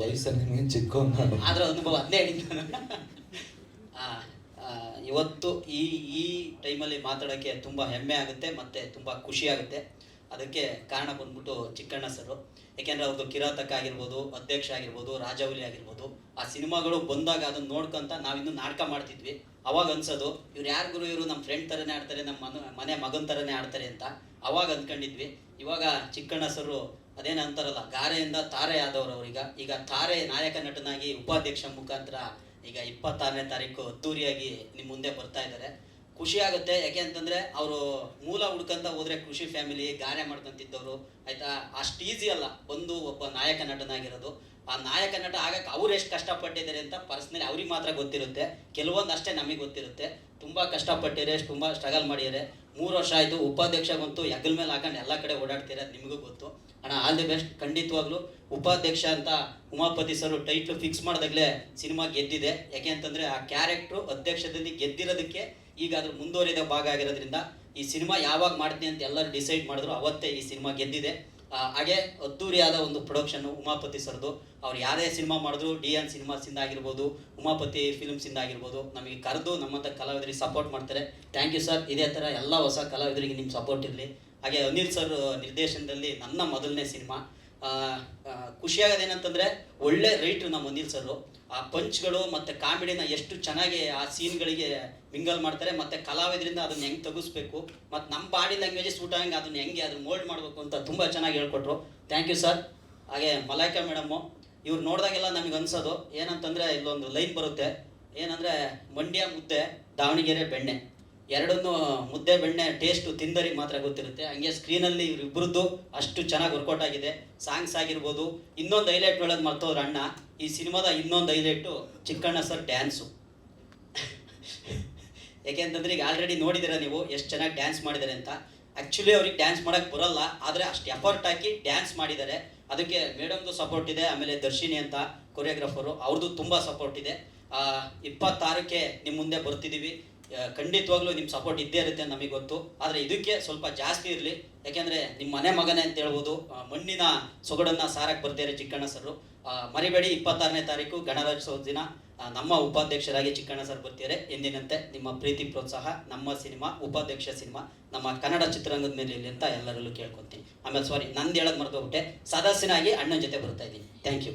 ವಯಸ್ಸಲ್ಲಿ ನಿಮ್ಗೆ ಚಿಕ್ಕ ಅದರ ಅನುಭವ ಅದೇ ಹೇಳಿದ್ದು ಇವತ್ತು ಈ ಈ ಟೈಮಲ್ಲಿ ಮಾತಾಡೋಕ್ಕೆ ತುಂಬ ಹೆಮ್ಮೆ ಆಗುತ್ತೆ ಮತ್ತು ತುಂಬ ಖುಷಿ ಆಗುತ್ತೆ. ಅದಕ್ಕೆ ಕಾರಣ ಬಂದ್ಬಿಟ್ಟು ಚಿಕ್ಕಣ್ಣ ಸರು. ಯಾಕೆಂದರೆ ಅವ್ರದ್ದು ಕಿರಾತಕ ಆಗಿರ್ಬೋದು, ಅಧ್ಯಕ್ಷ ಆಗಿರ್ಬೋದು ರಾಜಾವಲಿ ಆಗಿರ್ಬೋದು, ಆ ಸಿನಿಮಾಗಳು ಬಂದಾಗ ಅದನ್ನ ನೋಡ್ಕೊಂತ ನಾವಿನ್ನೂ ನಾಟಕ ಮಾಡ್ತಿದ್ವಿ. ಅವಾಗ ಅನ್ಸೋದು, ಇವ್ರು ಯಾರಿಗೂ ಇವರು ನಮ್ಮ ಫ್ರೆಂಡ್ ಥರನೇ ಆಡ್ತಾರೆ, ನಮ್ಮ ಮನೆ ಮಗನ ಥರನೇ ಆಡ್ತಾರೆ ಅಂತ. ಅವಾಗ ಅಂದ್ಕೊಂಡಿದ್ವಿ ಇವಾಗ ಚಿಕ್ಕಣ್ಣ ಸರು ಅದೇನು ಅಂತಾರಲ್ಲ ಗಾರೆಯಿಂದ ತಾರೆ ಆದವರು ಅವ್ರೀಗ ಈಗ ತಾರೆ ನಾಯಕ ನಟನಾಗಿ ಉಪಾಧ್ಯಕ್ಷ ಮುಖಾಂತರ ಈಗ ಇಪ್ಪತ್ತಾರನೇ ತಾರೀಕು ಅದ್ದೂರಿಯಾಗಿ ನಿಮ್ಮ ಮುಂದೆ ಬರ್ತಾ ಇದ್ದಾರೆ. ಖುಷಿ ಆಗುತ್ತೆ. ಯಾಕೆ ಅಂತಂದ್ರೆ ಅವರು ಮೂಲ ಹುಡ್ಕಂತ ಹೋದ್ರೆ ಕೃಷಿ ಫ್ಯಾಮಿಲಿ ಗಾರೆ ಮಾಡ್ಕೊಂತಿದ್ದವರು, ಆಯಿತಾ? ಅಷ್ಟು ಈಸಿ ಅಲ್ಲ. ಒಂದು ಒಬ್ಬ ನಾಯಕ ನಟನಾಗಿರೋದು. ಆ ನಾಯಕ ನಟ ಆಗಕ್ಕೆ ಅವ್ರು ಎಷ್ಟು ಕಷ್ಟಪಟ್ಟಿದ್ದಾರೆ ಅಂತ ಪರ್ಸ್ನಲಿ ಅವ್ರಿಗೆ ಮಾತ್ರ ಗೊತ್ತಿರುತ್ತೆ. ಕೆಲವೊಂದು ಅಷ್ಟೇ ನಮಗೆ ಗೊತ್ತಿರುತ್ತೆ. ತುಂಬ ಕಷ್ಟಪಟ್ಟಿದ್ದಾರೆ, ತುಂಬ ಸ್ಟ್ರಗಲ್ ಮಾಡಿದ್ದಾರೆ. ಮೂರು ವರ್ಷ ಆಯಿತು, ಉಪಾಧ್ಯಕ್ಷ ಬಂತು, ಹೆಗಲ ಮೇಲೆ ಹಾಕೊಂಡು ಎಲ್ಲ ಕಡೆ ಓಡಾಡ್ತೀರ ಅದು ನಿಮಗೂ ಗೊತ್ತು. ಅಣ್ಣ ಆಲ್ ದಿ ಬೆಸ್ಟ್ ಖಂಡಿತವಾಗ್ಲೂ ಉಪಾಧ್ಯಕ್ಷ ಅಂತ ಉಮಾಪತಿ ಸರ್ ಟೈಟ್ಲು ಫಿಕ್ಸ್ ಮಾಡಿದಾಗಲೇ ಸಿನಿಮಾ ಗೆದ್ದಿದೆ. ಯಾಕೆ ಅಂತಂದ್ರೆ ಆ ಕ್ಯಾರೆಕ್ಟ್ರು ಅಧ್ಯಕ್ಷದಲ್ಲಿ ಗೆದ್ದಿರೋದಕ್ಕೆ ಈಗ ಅದ್ರ ಮುಂದುವರಿದ ಭಾಗ ಆಗಿರೋದ್ರಿಂದ ಈ ಸಿನಿಮಾ ಯಾವಾಗ ಮಾಡ್ತೀನಿ ಅಂತ ಎಲ್ಲರೂ ಡಿಸೈಡ್ ಮಾಡಿದ್ರು, ಅವತ್ತೇ ಈ ಸಿನಿಮಾ ಗೆದ್ದಿದೆ. ಹಾಗೆ ಅದ್ದೂರಿಯಾದ ಒಂದು ಪ್ರೊಡಕ್ಷನ್ ಉಮಾಪತಿ ಸರ್ದು. ಅವ್ರು ಯಾರೇ ಸಿನಿಮಾ ಮಾಡಿದ್ರು, ಡಿ ಎನ್ ಸಿನಿಮಾಸಿಂದ ಆಗಿರ್ಬೋದು, ಉಮಾಪತಿ ಫಿಲ್ಮ್ಸಿಂದ ಆಗಿರ್ಬೋದು, ನಮಗೆ ಕರೆದು ನಮ್ಮಂಥ ಕಲಾವಿದರಿಗೆ ಸಪೋರ್ಟ್ ಮಾಡ್ತಾರೆ. ಥ್ಯಾಂಕ್ ಯು ಸರ್ ಇದೇ ಥರ ಎಲ್ಲ ಹೊಸ ಕಲಾವಿದರಿಗೆ ನಿಮ್ಮ ಸಪೋರ್ಟ್ ಇರಲಿ. ಹಾಗೆ ಅನಿಲ್ ಸರ್ ನಿರ್ದೇಶನದಲ್ಲಿ ನನ್ನ ಮೊದಲನೇ ಸಿನಿಮಾ ಖುಷಿಯಾಗೋದೇನಂತಂದ್ರೆ ಒಳ್ಳೆ ರೈಟ್ರು ನಮ್ಮ ಅನಿಲ್ ಸರು ಆ ಪಂಚ್ಗಳು ಮತ್ತೆ ಕಾಮಿಡಿನ ಎಷ್ಟು ಚೆನ್ನಾಗಿ ಆ ಸೀನ್ಗಳಿಗೆ ಮಿಂಗಲ್ ಮಾಡ್ತಾರೆ, ಮತ್ತೆ ಕಲಾವಿದರಿಂದ ಅದನ್ನ ಹೆಂಗ್ ತೆಗಿಸ್ಬೇಕು ಮತ್ತೆ ನಮ್ಮ ಬಾಡಿ ಲ್ಯಾಂಗ್ವೇಜ್ ಸೂಟ್ ಆಗಿ ಅದನ್ನ ಹೆಂಗೆ ಅದನ್ನ ಮೋಲ್ಡ್ ಮಾಡಬೇಕು ಅಂತ ತುಂಬಾ ಚೆನ್ನಾಗಿ ಹೇಳ್ಕೊಟ್ರು. Thank you sir. ಹಾಗೆ ಮಲಾಯ್ಕಾ ಮೇಡಮ್ಮು ಇವ್ರು ನೋಡಿದಾಗೆಲ್ಲ ನಮಗೆ ಅನ್ಸೋದು, ಏನಂತಂದ್ರೆ ಇಲ್ಲೊಂದು ಲೈನ್ ಬರುತ್ತೆ. ಏನಂದ್ರೆ, ಮಂಡ್ಯ ಮುದ್ದೆ, ದಾವಣಗೆರೆ ಬೆಣ್ಣೆ. ಎರಡನ್ನೂ ಮುದ್ದೆ, ಬೆಣ್ಣೆ ಟೇಸ್ಟು ತಿಂದರಿಗೆ ಮಾತ್ರ ಗೊತ್ತಿರುತ್ತೆ. ಹಂಗೆ ಸ್ಕ್ರೀನಲ್ಲಿ ಇವರಿಬ್ಬರದ್ದು ಅಷ್ಟು ಚೆನ್ನಾಗಿ ವರ್ಕೌಟ್ ಆಗಿದೆ. ಸಾಂಗ್ಸ್ ಆಗಿರ್ಬೋದು, ಇನ್ನೊಂದು ಹೈಲೈಟ್ ಹೇಳೋದು ಮರ್ತೋದ್ರ ಅಣ್ಣ. ಈ ಸಿನಿಮಾದ ಇನ್ನೊಂದು ಹೈಲೈಟು ಚಿಕ್ಕಣ್ಣ ಸರ್ ಡ್ಯಾನ್ಸು ಯಾಕೆಂತಂದ್ರೆ ಈಗ ಆಲ್ರೆಡಿ ನೋಡಿದಿರ ನೀವು ಎಷ್ಟು ಚೆನ್ನಾಗಿ ಡ್ಯಾನ್ಸ್ ಮಾಡಿದ್ದಾರೆ ಅಂತ. ಆ್ಯಕ್ಚುಲಿ ಅವ್ರಿಗೆ ಡ್ಯಾನ್ಸ್ ಮಾಡೋಕ್ಕೆ ಬರೋಲ್ಲ, ಆದರೆ ಅಷ್ಟು ಎಫರ್ಟ್ ಹಾಕಿ ಡ್ಯಾನ್ಸ್ ಮಾಡಿದ್ದಾರೆ. ಅದಕ್ಕೆ ಮೇಡಮ್ದು ಸಪೋರ್ಟ್ ಇದೆ, ಆಮೇಲೆ ದರ್ಶಿನಿ ಅಂತ ಕೊರಿಯೋಗ್ರಾಫರು ಅವ್ರದ್ದು ತುಂಬ ಸಪೋರ್ಟ್ ಇದೆ. ಇಪ್ಪತ್ತಾರಕ್ಕೆ ನಿಮ್ಮ ಮುಂದೆ ಬರ್ತಿದ್ದೀವಿ ಖಂಡಿತವಾಗ್ಲೂ ನಿಮ್ಮ ಸಪೋರ್ಟ್ ಇದ್ದೇ ಇರುತ್ತೆ ಅಂತ ನಮಗೆ ಗೊತ್ತು. ಆದರೆ ಇದಕ್ಕೆ ಸ್ವಲ್ಪ ಜಾಸ್ತಿ ಇರಲಿ. ಯಾಕೆಂದರೆ ನಿಮ್ಮ ಮನೆ ಮಗನೇ ಅಂತ ಹೇಳ್ಬೋದು ಮಣ್ಣಿನ ಸೊಗಡನ್ನು ಸಾರಕ್ಕೆ ಬರ್ತಾರೆ ಚಿಕ್ಕಣ್ಣ ಸರ್ ಮರಿಬೇಡಿ, ಇಪ್ಪತ್ತಾರನೇ ತಾರೀಕು ಗಣರಾಜ್ಯೋತ್ಸವ ದಿನ. ನಮ್ಮ ಉಪಾಧ್ಯಕ್ಷರಾಗಿ ಚಿಕ್ಕಣ್ಣ ಸರ್ ಬರ್ತಿದ್ದಾರೆ. ಎಂದಿನಂತೆ ನಿಮ್ಮ ಪ್ರೀತಿ, ಪ್ರೋತ್ಸಾಹ, ನಮ್ಮ ಸಿನಿಮಾ, ಉಪಾಧ್ಯಕ್ಷ ಸಿನಿಮಾ, ನಮ್ಮ ಕನ್ನಡ ಚಿತ್ರರಂಗದ ಮೇಲೆ ಇಲ್ಲಿ ಅಂತ ಎಲ್ಲರಲ್ಲೂ ಕೇಳ್ಕೊತೀನಿ. ಆಮೇಲೆ ಸಾರಿ ನಂದು ಹೇಳೋದು ಮರ್ತೋಗ್ಬಿಟ್ಟೆ ಸದಸ್ಯನಾಗಿ ಅಣ್ಣನ ಜೊತೆ ಬರ್ತಾ ಇದ್ದೀನಿ. Thank you